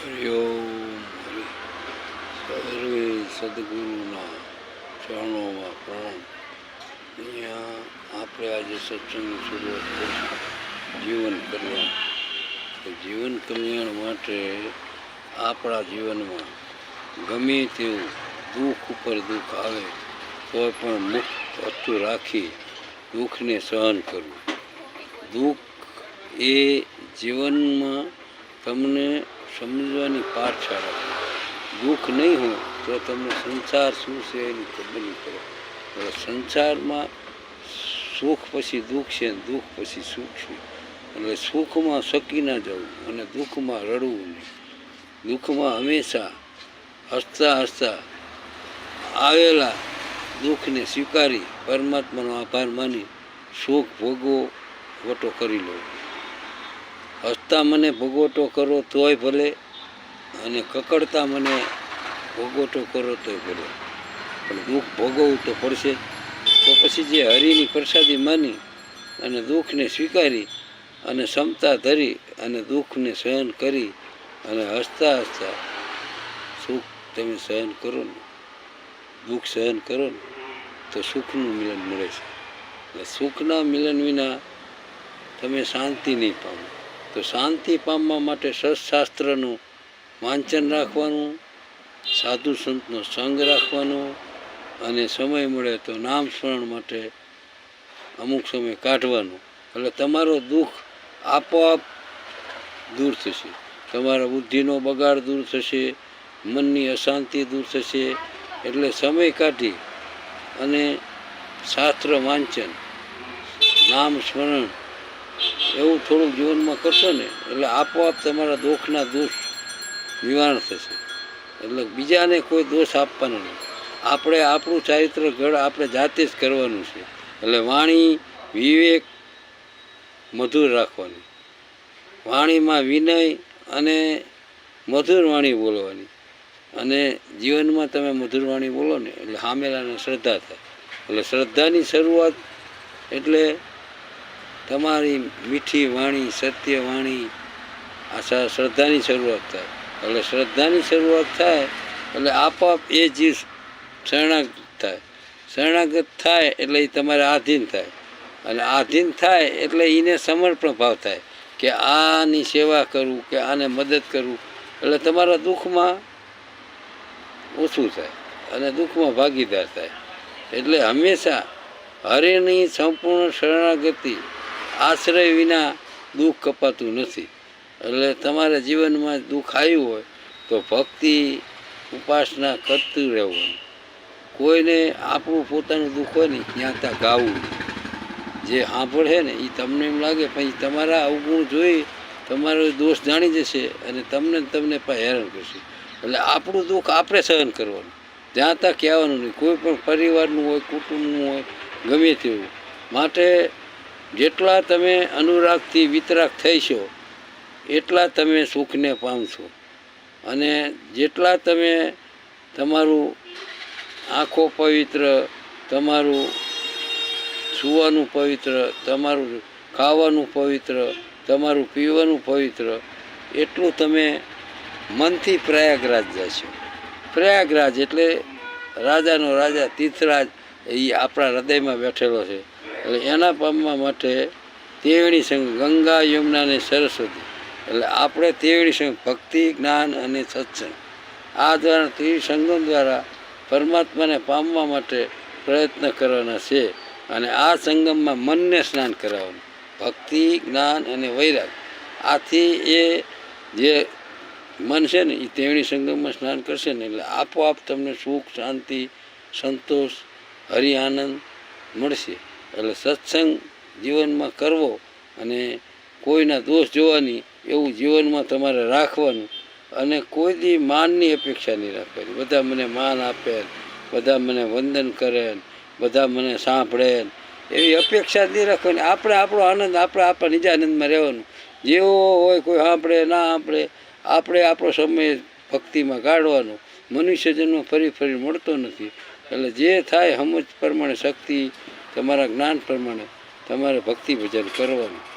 હરિ સદગુરુના ચરણોમાં પ્રણામ અહીંયા આપણે આજે સત્સંગ શરૂઆત કરીશું જીવન કલ્યાણ જીવન કલ્યાણ માટે આપણા જીવનમાં ગમે તેવું દુઃખ ઉપર દુઃખ આવે તોય પણ મુખ હતું રાખી દુઃખને સહન કરવું દુઃખ એ જીવનમાં તમને સમજવાની પાઠશાળા દુઃખ નહીં હોય તો તમને સંસાર શું છે એની ખબર પડે. એટલે સંસારમાં સુખ પછી દુઃખ છે, દુઃખ પછી સુખ છે. એટલે સુખમાં શકી ના જવું અને દુઃખમાં રડવું નહીં. દુઃખમાં હંમેશા હસતા હસતા આવેલા દુઃખને સ્વીકારી પરમાત્માનો આભાર માની સુખ ભોગવો, વટો કરી લો હસતા મને ભોગવટો કરો તોય ભલે અને કકડતા મને ભોગવટો કરો તોય ભલે. પણ દુઃખ ભોગવવું તો પડશે. તો પછી જે હરિની પ્રસાદી માની અને દુઃખને સ્વીકારી અને ક્ષમતા ધરી અને દુઃખને સહન કરી અને હસતા હસતા સુખ તમે સહન કરો ને, દુઃખ સહન કરો ને, તો સુખનું મિલન મળે છે. સુખના મિલન વિના તમે શાંતિ નહીં પામો. તો શાંતિ પામવા માટે સત્શાસ્ત્રનું વાંચન રાખવાનું, સાધુ સંતનો સંગ રાખવાનો અને સમય મળે તો નામ સ્મરણ માટે અમુક સમય કાઢવાનો. એટલે તમારો દુઃખ આપોઆપ દૂર થશે. તમારા બુદ્ધિનો બગાડ દૂર થશે, મનની અશાંતિ દૂર થશે. એટલે સમય કાઢી અને શાસ્ત્ર વાંચન, નામ સ્મરણ એવું થોડુંક જીવનમાં કરશો ને, એટલે આપોઆપ તમારા દુઃખના દોષ નિવારણ થશે. એટલે બીજાને કોઈ દોષ આપવાનો નહીં. આપણે આપણું ચારિત્ર ઘડ આપણે જાતે જ કરવાનું છે. એટલે વાણી, વિવેક મધુર રાખવાની. વાણીમાં વિનય અને મધુર વાણી બોલવાની. અને જીવનમાં તમે મધુર વાણી બોલો ને, એટલે હામેલાને શ્રદ્ધા થાય. એટલે શ્રદ્ધાની શરૂઆત એટલે તમારી મીઠી વાણી, સત્ય વાણી આ શ્રદ્ધાની શરૂઆત થાય. એટલે શ્રદ્ધાની શરૂઆત થાય, એટલે આપોઆપ એ જીવ શરણાગત થાય. શરણાગત થાય એટલે એ તમારે આધીન થાય. અને આધીન થાય એટલે એને સમર્પણ ભાવ થાય કે આની સેવા કરવું કે આને મદદ કરવું એટલે તમારા દુઃખમાં ઓછું થાય અને દુઃખમાં ભાગીદાર થાય. એટલે હંમેશા હરેની સંપૂર્ણ શરણાગતિ આશ્રય વિના દુઃખ કપાતું નથી. એટલે તમારા જીવનમાં દુઃખ આવ્યું હોય તો ભક્તિ, ઉપાસના કરતું રહેવું કોઈને આપણું પોતાનું દુઃખ હોય ને ત્યાં ત્યાં ગાવું. જે સાંભળે ને એ તમને એમ લાગે પછી તમારા અવગુણ જોઈ તમારો દોષ જાણી જશે અને તમને તમને પણ હેરાન કરશે. એટલે આપણું દુઃખ આપણે સહન કરવાનું. જ્યાં ત્યાં કહેવાનું નહીં. કોઈ પણ પરિવારનું હોય, કુટુંબનું હોય, ગમે તેવું. માટે જેટલા તમે અનુરાગથી વિતરાગ થઈશો, એટલા તમે સુખને પામશો. અને જેટલા તમે તમારું આંખો પવિત્ર, તમારું સુવાનું પવિત્ર, તમારું ખાવાનું પવિત્ર, તમારું પીવાનું પવિત્ર, એટલું તમે મનથી પ્રયાગરાજ જશો. પ્રયાગરાજ એટલે રાજાનો રાજા તીર્થરાજ એ આપણા હૃદયમાં બેઠેલો છે. એટલે એના પામવા માટે તેવણી સંગ ગંગા, યમુના અને સરસ્વતી. એટલે આપણે તેવણી સંગ ભક્તિ, જ્ઞાન અને સત્સંગ. આ દ્વારા ત્રિ સંગમ દ્વારા પરમાત્માને પામવા માટે પ્રયત્ન કરવાના છે અને આ સંગમમાં મનને સ્નાન કરાવવાનું. ભક્તિ, જ્ઞાન અને વૈરાગ. આથી એ જે મન છે ને, એ તેવણી સંગમમાં સ્નાન કરશે ને, એટલે આપોઆપ તમને સુખ, શાંતિ, સંતોષ, હરિ આનંદ મળશે. એટલે સત્સંગ જીવનમાં કરવો અને કોઈના દોષ જોવાની એવું જીવનમાં તમારે રાખવાનું અને કોઈ દી માનની અપેક્ષા નહીં રાખવાની. બધા મને માન આપે, બધા મને વંદન કરે, બધા મને સાંભળે. એવી અપેક્ષા નહીં રાખવાની. આપણે આપણો આનંદ, આપણે આપણા નિજાનંદમાં રહેવાનું. જેવો હોય કોઈ સાંભળે, ના સાંભળે, આપણે આપણો સમય ભક્તિમાં કાઢવાનો મનુષ્ય ફરી ફરી મળતો નથી. એટલે જે થાય સમજ પ્રમાણે શક્તિ તમારા જ્ઞાન પ્રમાણે તમારે ભક્તિ ભજન કરવાનું.